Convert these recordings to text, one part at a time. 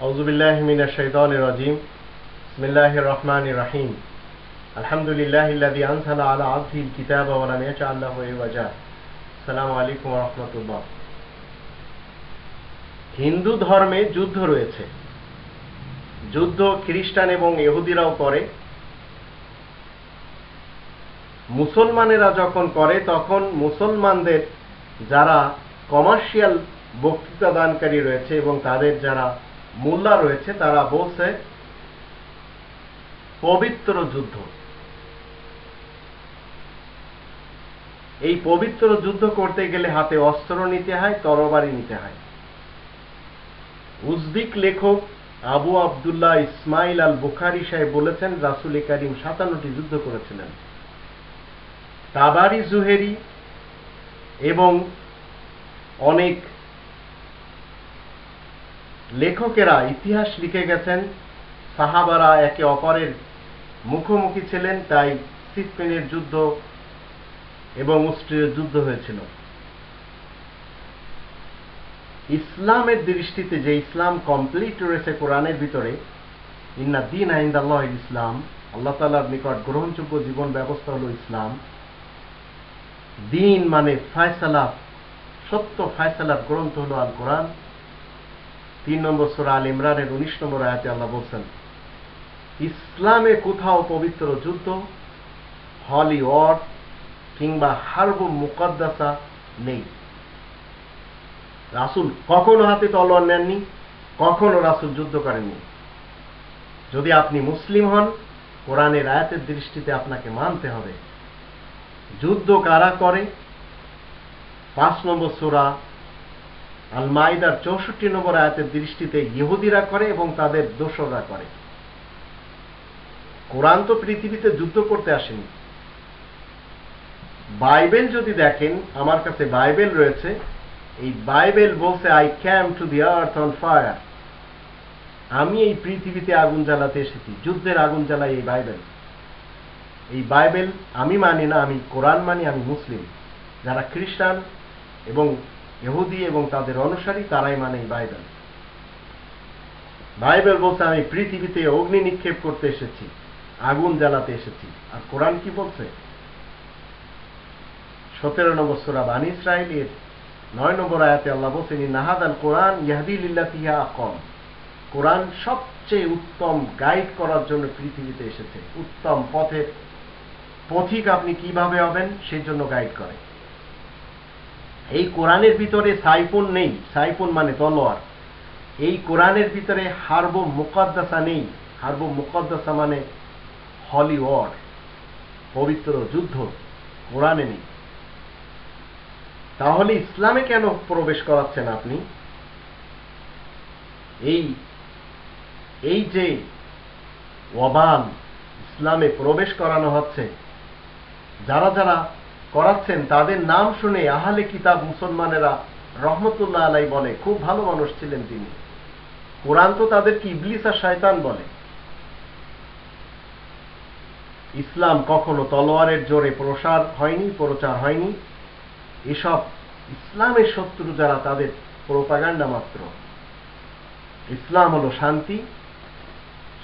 আউজুবিল্লাহ মিনা শৈতান রাজিম বিসমিল্লাহ রহমান রাহিম আলহামদুলিল্লাহ ইল্লাদি আনসালা আলা কিতাব ওয়াজা সালাম আলাইকুম হিন্দু ধর্মে যুদ্ধ রয়েছে। যুদ্ধ খ্রিস্টান এবং ইহুদিরাও করে। মুসলমানেরা যখন করে, তখন মুসলমানদের যারা কমার্শিয়াল বক্তৃতা দানকারী রয়েছে এবং তাদের যারা মোল্লা রয়েছে, তারা বলছে পবিত্র যুদ্ধ। এই পবিত্র যুদ্ধ করতে গেলে হাতে অস্ত্র নিতে হয়, তরবারি নিতে হয়। উজদিক লেখক আবু আবদুল্লাহ ইসমাইল আল বুখারি সাহেব বলেছেন, রাসুল করিম সাতান্নটি যুদ্ধ করেছিলেন। তাবারি, জুহেরি এবং অনেক লেখকেরা ইতিহাস লিখে গেছেন। সাহাবারা একে অপরের মুখোমুখি ছিলেন, তাই সিফিনের যুদ্ধ এবং উস্ট্রিয়ের যুদ্ধ হয়েছিল। ইসলামের দৃষ্টিতে যে ইসলাম কমপ্লিট রয়েছে কোরআনের ভিতরে, ইন্না দিন আইন্দ আল্লাহ ইসলাম, আল্লাহ তালার নিকট গ্রহণযোগ্য জীবন ব্যবস্থা হল ইসলাম। দিন মানে ফায়সালা, সত্য ফায়সালার গ্রন্থ হল আল কোরআন তিন নম্বর সুরা আল ইমরানের উনিশ নম্বর আয়াতে আল্লাহ বলছেন, ইসলামে কোথাও পবিত্র যুদ্ধ, হলি ওয়ার কিংবা হার্ব মুকদ্দাসা নেই। রাসুল কখনো হাতে তলোয়ার নেননি, কখনো রাসুল যুদ্ধ করেননি। যদি আপনি মুসলিম হন, কোরআনের আয়াতের দৃষ্টিতে আপনাকে মানতে হবে। যুদ্ধ কারা করে? পাঁচ নম্বর সুরা আল মাইদার চৌষট্টি নম্বর আয়াতের দৃষ্টিতে ইহুদিরা করে এবং তাদের দোসররা করে। কোরআন তো পৃথিবীতে যুদ্ধ করতে আসেনি। বাইবেল যদি দেখেন, আমার কাছে বাইবেল রয়েছে। এই বাইবেল বলছে I came to the earth on fire আমি এই পৃথিবীতে আগুন জ্বালাতে এসেছি, যুদ্ধের আগুন জ্বালাই এই বাইবেল। এই বাইবেল আমি মানি না, আমি কোরআন মানি, আমি মুসলিম। যারা খ্রিস্টান এবং ইহুদি এবং তাদের অনুসারী তারাই মানে বাইবেল। বাইবেল বলছে, আমি পৃথিবীতে অগ্নি নিক্ষেপ করতে এসেছি, আগুন জ্বালাতে এসেছি। আর কোরআন কি বলছে? সতেরো নম্বর সোরা বানী ইসরায়েলের নয় নম্বর আয়াতে আল্লাহ বলছেন নাহাদ আল কোরআন ইয়াহদিল্লাহিয়া কম কোরআন সবচেয়ে উত্তম গাইড করার জন্য পৃথিবীতে এসেছে। উত্তম পথের পথিক আপনি কীভাবে হবেন সেই জন্য গাইড করে। এই কোরআনের ভিতরে সাইফুন নেই। সাইফুন মানে তলোয়ার। এই কোরআনের ভিতরে হার্ব মুকদ্দাসা নেই। হার্ব মুকদ্দাসা মানে হলি ওয়ার, পবিত্র যুদ্ধ, কোরআনে নেই। তাহলে ইসলামে কেন প্রবেশ করাচ্ছেন আপনি? এই এই যে ওয়াবাল ইসলামে প্রবেশ করানো হচ্ছে, যারা যারা করাচ্ছেন, তাদের নাম শুনে আহলে কিতাব মুসলমানেরা রহমতুল্লাহ আলাই বলে, খুব ভালো মানুষ ছিলেন তিনি। কোরআন তো তাদেরকে ইবলিস আর শয়তান বলে? ইসলাম কখনো তলোয়ারের জোরে প্রসার হয়নি, প্রচার হয়নি। এসব ইসলামের শত্রু যারা, তাদের প্রোপাগান্ডা মাত্র। ইসলাম হলো শান্তি।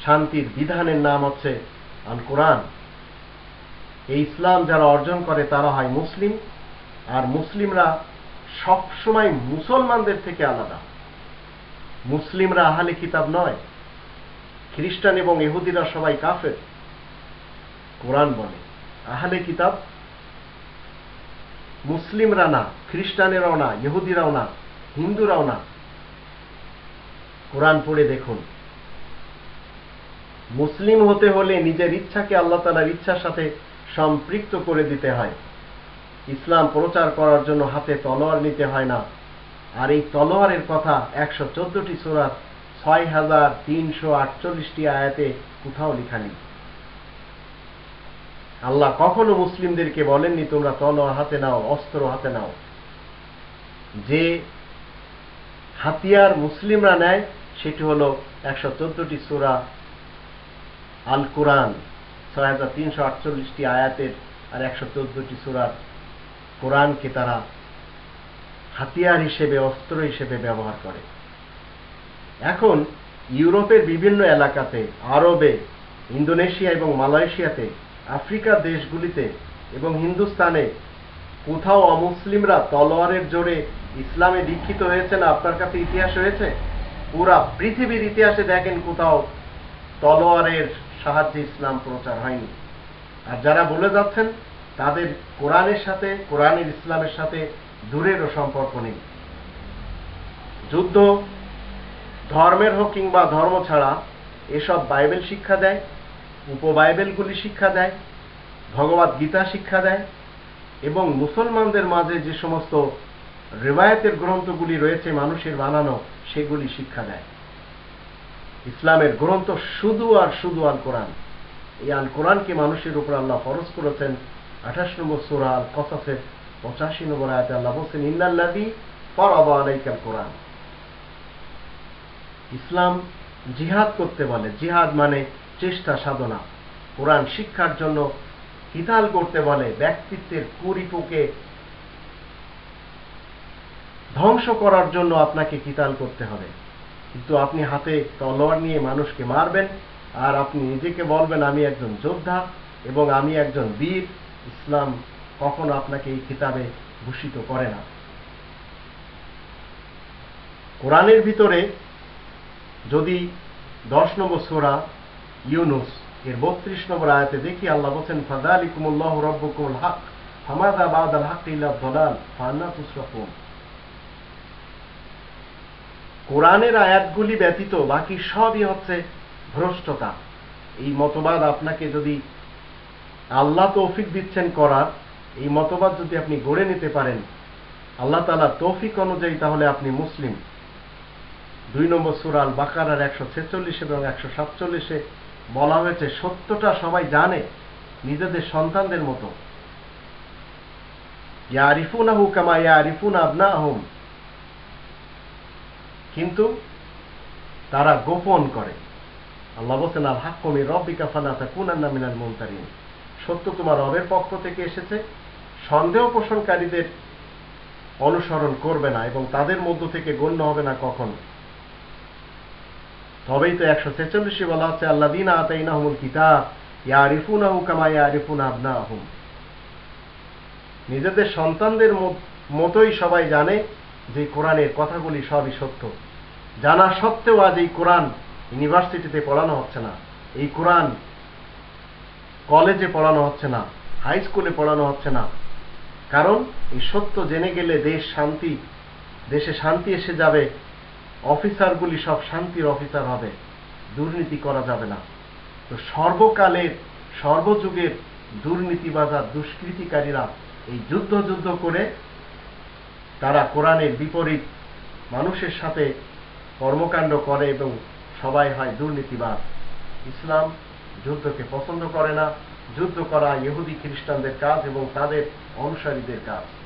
শান্তির বিধানের নাম হচ্ছে আল কোরআন এই ইসলাম যারা অর্জন করে তারা হয় মুসলিম, আর মুসলিমরা সবসময় মুসলমানদের থেকে আলাদা। মুসলিমরা আহালে কিতাব নয়, খ্রিস্টান এবং ইহুদিরা সবাই কাফের। কোরআন বলে, আহলে কিতাব মুসলিমরা না, খ্রিস্টানেরাও না, ইহুদিরাও না, হিন্দুরাও না। কোরআন পড়ে দেখুন। মুসলিম হতে হলে নিজের ইচ্ছাকে আল্লাহ তালার ইচ্ছার সাথে সম্পৃক্ত করে দিতে হয়। ইসলাম প্রচার করার জন্য হাতে তলোয়ার নিতে হয় না। আর এই তলোয়ারের কথা একশো চোদ্দটি সোরাত ছয় হাজার তিনশো আটচল্লিশটি আয়াতে কোথাও লেখা নেই। আল্লাহ কখনো মুসলিমদেরকে বলেননি, তোমরা তলোয়ার হাতে নাও, অস্ত্র হাতে নাও। যে হাতিয়ার মুসলিমরা নেয়, সেটি হল একশো চোদ্দটি সুরা আল কোরআন ছয় তিনশো আটচল্লিশটি আয়াতের আর একশো চোদ্দটি সুরার কোরআনকে তারা হাতিয়ার হিসেবে, অস্ত্র হিসেবে ব্যবহার করে। এখন ইউরোপের বিভিন্ন এলাকাতে, আরবে, ইন্দোনেশিয়া এবং মালয়েশিয়াতে আফ্রিকার দেশগুলিতে এবং হিন্দুস্তানে কোথাও অমুসলিমরা তলোয়ারের জোরে ইসলামে দীক্ষিত হয়েছে না, আপনার কাছে ইতিহাস হয়েছে পুরা পৃথিবীর ইতিহাসে দেখেন কোথাও তলোয়ারের সাহায্যে ইসলাম প্রচার হয়নি। আর যারা বলে যাচ্ছেন, তাদের কোরআনের সাথে, কোরআনের ইসলামের সাথে দূরেরও সম্পর্ক নেই। যুদ্ধ ধর্মের হোক কিংবা ধর্ম ছাড়া, এসব বাইবেল শিক্ষা দেয়, উপবাইবেলগুলি শিক্ষা দেয়, ভগবত গীতা শিক্ষা দেয়, এবং মুসলমানদের মাঝে যে সমস্ত রেবায়তের গ্রন্থগুলি রয়েছে, মানুষের বানানো, সেগুলি শিক্ষা দেয়। ইসলামের গ্রন্থ শুধু আর শুধু আল কোরআন এই আল কোরআনকে মানুষের উপর আল্লাহ ফরজ করেছেন আঠাশ নম্বর সুরা আল কসাসের পঁচাশি নম্বর আয়াতে আল্লাহ বলছেন ইন্নাল্লাদি ফরাদা আলাইকাল কোরআন ইসলাম জিহাদ করতে বলে জিহাদ মানে চেষ্টা, সাধনা। কোরআন শিক্ষার জন্য হিতাল করতে বলে ব্যক্তিত্বের কুরিপুকে ধ্বংস করার জন্য আপনাকে কিতাল করতে হবে। কিন্তু আপনি হাতে তলোয়ার নিয়ে মানুষকে মারবেন, আর আপনি নিজেকে বলবেন, আমি একজন যোদ্ধা এবং আমি একজন বীর। ইসলাম কখনো আপনাকে এই কিতাবে ভূষিত করে না। কোরআনের ভিতরে যদি দশ নম্বর সোরা ইউনুস এর বত্রিশ নম্বর আয়াতে দেখি, আল্লাহ বলছেন ফাদালিকুমুল্লাহ রব্বকুল হক হামাদা বাদ আল হক ইল্লা দলাল ফান্না তুসরাফুন। কোরআনের আয়াতগুলি ব্যতীত বাকি সবই হচ্ছে ভ্রষ্টতা। এই মতবাদ আপনাকে যদি আল্লাহ তৌফিক দিচ্ছেন করার, এই মতবাদ যদি আপনি গড়ে নিতে পারেন, আল্লাহ তালা তৌফিক অনুযায়ী তাহলে আপনি মুসলিম। দুই নম্বর সুরাল বাকারার একশো ছেচল্লিশ এবং একশো সাতচল্লিশে বলা হয়েছে, সত্যটা সবাই জানে, নিজেদের সন্তানদের মতো। ইয়ারিফুনাহু কামা ইয়ারিফুন আবনা আহম কিন্তু তারা গোপন করে। আল্লাহ বলছেন আল হাক্কমি রব্বিকা ফালাতা কুনান্না মিনাল মুমতারিন। সত্য তোমার রবের পক্ষ থেকে এসেছে। সন্দেহ পোষণকারীদের অনুসরণ করবে না এবং তাদের মধ্য থেকে গণ্য হবে না কখনো। তবেই তো একশো ছেচল্লিশে বলা হচ্ছে আল্লাহ দিন আতাইনাহমুল কিতাব ইয়ারিফুন আহু কামা ইয়ারিফুন আবনা আহম নিজেদের সন্তানদের মতোই সবাই জানে যে কোরআনের কথাগুলি সবই সত্য। জানা সত্ত্বেও আজ এই কোরআন ইউনিভার্সিটিতে পড়ানো হচ্ছে না। এই কোরআন কলেজে পড়ানো হচ্ছে না, হাই স্কুলে পড়ানো হচ্ছে না। কারণ এই সত্য জেনে গেলে দেশ শান্তি, দেশে শান্তি এসে যাবে, অফিসারগুলি সব শান্তির অফিসার হবে, দুর্নীতি করা যাবে না। তো সর্বকালের, সর্বযুগের দুর্নীতিবাজার দুষ্কৃতিকারীরা এই যুদ্ধ যুদ্ধ করে তারা কোরআনের বিপরীত মানুষের সাথে কর্মকাণ্ড করে এবং সবাই হয় দুর্নীতিবাদ। ইসলাম যুদ্ধকে পছন্দ করে না। যুদ্ধ করা ইহুদি খ্রিস্টানদের কাজ এবং তাদের অনুসারীদের কাজ।